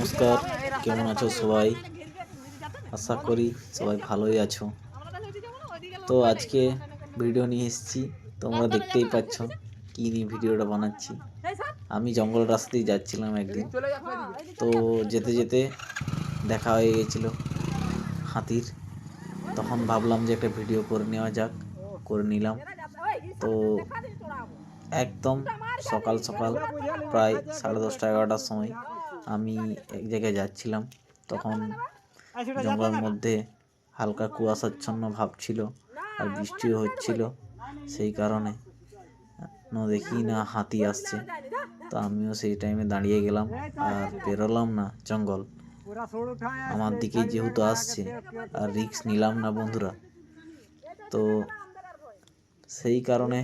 নমস্কার, কেমন আছো সবাই? আশা করি সবাই ভালোই আছো। তো আজকে ভিডিও নিয়ে এসেছি, তোমরা দেখতেই পাচ্ছ কী নিয়ে ভিডিওটা বানাচ্ছি। আমি জঙ্গল রাস্তাতেই যাচ্ছিলাম একদিন। তো যেতে যেতে দেখা হয়ে গেছিল হাতির। তখন ভাবলাম যে একটা ভিডিও করে নেওয়া যাক, করে নিলাম। তো একদম সকাল সকাল, প্রায় সাড়ে দশটা এগারোটার সময় আমি এক জায়গায় যাচ্ছিলাম, তখন জঙ্গলের মধ্যে হালকা কুয়াশাচ্ছন্ন ভাব ছিল আর বৃষ্টিও হচ্ছিল। সেই কারণে দেখি না হাতি আসছে। তো আমিও সেই টাইমে দাঁড়িয়ে গেলাম আর বেরোলাম না জঙ্গল। আমার দিকে যেহেতু আসছে, আর রিক্স নিলাম না বন্ধুরা। তো সেই কারণে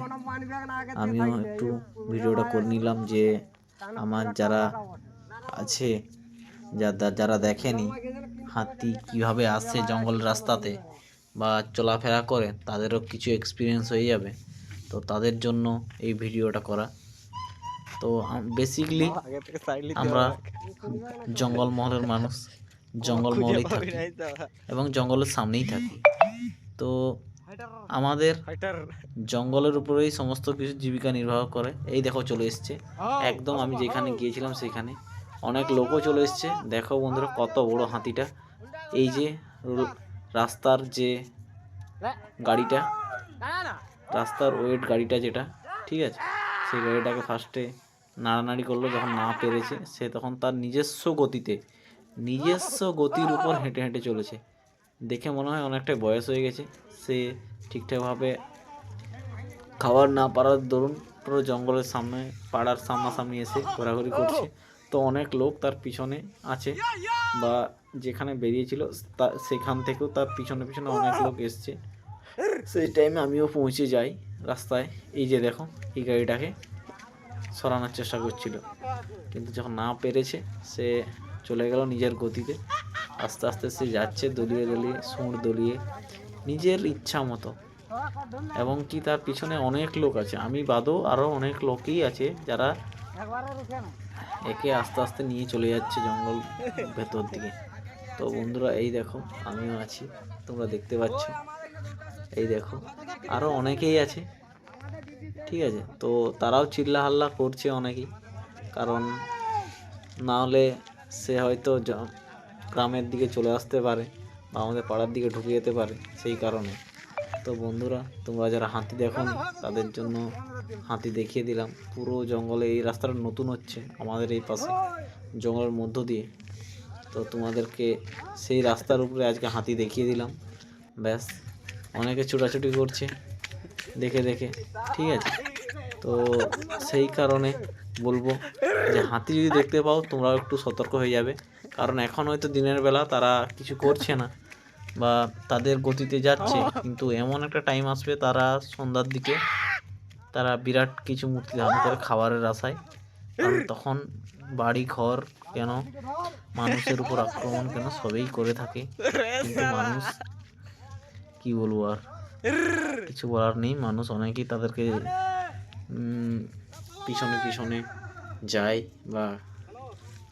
আমিও একটু ভিডিওটা করে নিলাম যে, আমার যারা আছে যা- যারা দেখেনি হাতি কীভাবে আসে জঙ্গল রাস্তাতে বা চলাফেরা করে তাদেরও কিছু এক্সপিরিয়েন্স হয়ে যাবে। তো তাদের জন্য এই ভিডিওটা করা। তো বেসিকলি আমরা জঙ্গলমহলের মানুষ জঙ্গলমহলেই থাকি এবং জঙ্গলের সামনেই থাকি। তো আমাদের জঙ্গলের উপরেই সমস্ত কিছু জীবিকা নির্বাহ করে। এই দেখো চলে এসছে। একদম আমি যেখানে গিয়েছিলাম সেখানে। অনেক লোকও চলে এসছে। দেখো বন্ধুরা কত বড় হাতিটা। এই যে রাস্তার যে গাড়িটা, রাস্তার ওয়েট গাড়িটা যেটা, ঠিক আছে? সেই গাড়িটাকে ফার্স্টে নাড়ানাড়ি করল, যখন না পেরেছে, সে তখন তার নিজস্ব গতিতে, নিজস্ব গতির উপর হেঁটে হেঁটে চলেছে। দেখে মনে হয় অনেকটাই বয়স হয়ে গেছে। সে ঠিকঠাকভাবে খাবার না পারার দরুন পুরো জঙ্গলের সামনে, পাড়ার সামনাসামনি এসে ঘোরাঘুরি করছে। তো অনেক লোক তার পিছনে আছে বা যেখানে বেরিয়েছিল তা সেখান থেকেও তার পিছনে পিছনে অনেক লোক এসছে। সেই টাইমে আমিও পৌঁছে যাই রাস্তায়। এই যে দেখো এই গাড়িটাকে সরানোর চেষ্টা করছিল। কিন্তু যখন না পেরেছে সে চলে গেল নিজের গতিতে। আস্তে আস্তে সে যাচ্ছে দলিয়ে দলিয়ে সুঁড় দলিয়ে নিজের ইচ্ছা মতো। এবং কি তার পিছনে অনেক লোক আছে। আমি বাদও আরও অনেক লোকই আছে যারা একে আস্তে আস্তে নিয়ে চলে যাচ্ছে জঙ্গল ভেতর দিকে। তো বন্ধুরা, এই দেখো, আমিও আছি, তোমরা দেখতে পাচ্ছ। এই দেখো আরও অনেকেই আছে, ঠিক আছে? তো তারাও চিল্লা হাল্লা করছে অনেকেই, কারণ না হলে সে হয়তো গ্রামের দিকে চলে আসতে পারে বা আমাদের পাড়ার দিকে ঢুকে যেতে পারে, সেই কারণে। তো বন্ধুরা, তোমরা যারা হাতি দেখো তাদের জন্য হাতি দেখিয়ে দিলাম। পুরো জঙ্গলে এই রাস্তাটা নতুন হচ্ছে, আমাদের এই পাশে জঙ্গলের মধ্য দিয়ে। তো তোমাদেরকে সেই রাস্তার উপরে আজকে হাতি দেখিয়ে দিলাম। ব্যাস, অনেকে ছোটাছুটি করছে, দেখে দেখে, ঠিক আছে? তো সেই কারণে বলব যে হাতি যদি দেখতে পাও, তোমরাও একটু সতর্ক হয়ে যাবে। কারণ এখন হয়তো দিনের বেলা তারা কিছু করছে না। বা তাদের গতিতে যাচ্ছে কিন্তু এমন একটা টাইম আসবে তারা সন্ধ্যার দিকে তারা বিরাট কিছু মূর্তি ধারণ করে খাবারের আশায়। কারণ তখন বাড়ি ঘর কেন মানুষের উপর আক্রমণ কেন সবেই করে থাকে। কিন্তু মানুষ কি বলব আর? কিছু বলার নেই মানুষ অনেকেই তাদেরকে পিছনে পিছনে যায় বা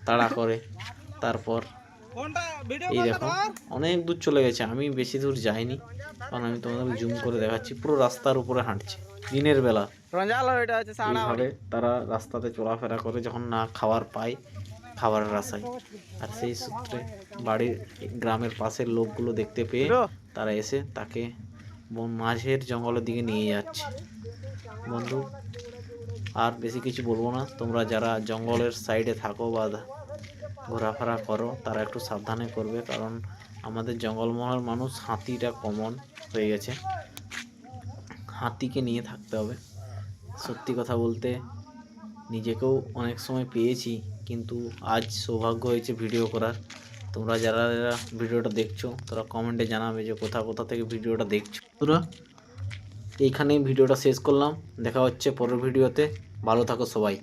তাড়া করে। তারপর এই দেখো অনেক দূর চলে গেছে আমি বেশি দূর যাইনি। কারণ আমি তোমাদের জুম করে দেখাচ্ছি পুরো রাস্তার উপরে হাঁটছে দিনের বেলা। এইভাবে তারা রাস্তাতে চলাফেরা করে যখন না খাবার পায় খাবারের আশায়। আর সেই সূত্রে বাড়ির গ্রামের পাশের লোকগুলো দেখতে পেয়ে তারা এসে তাকে বন মাঝের জঙ্গলের দিকে নিয়ে যাচ্ছে। বন্ধু আর বেশি কিছু বলব না তোমরা যারা জঙ্গলের সাইডে থাকো বা ঘোরাফেরা করো, তারা একটু সাবধানে করবে, কারণ আমাদের জঙ্গলমহল মানুষ হাতিটা কমন হয়ে গেছে। হাতিকে নিয়ে থাকতে হবে। সত্যি কথা বলতে, নিজেকেও অনেক সময় পেয়েছি, কিন্তু আজ সৌভাগ্য হয়েছে ভিডিও করার। তোমরা যারা যারা ভিডিওটা দেখছ, তারা কমেন্টে জানাবে যে কোথা কোথা থেকে ভিডিওটা দেখছ। তোরা এইখানেই ভিডিওটা শেষ করলাম। দেখা হচ্ছে পরের ভিডিওতে। ভালো থাকো সবাই।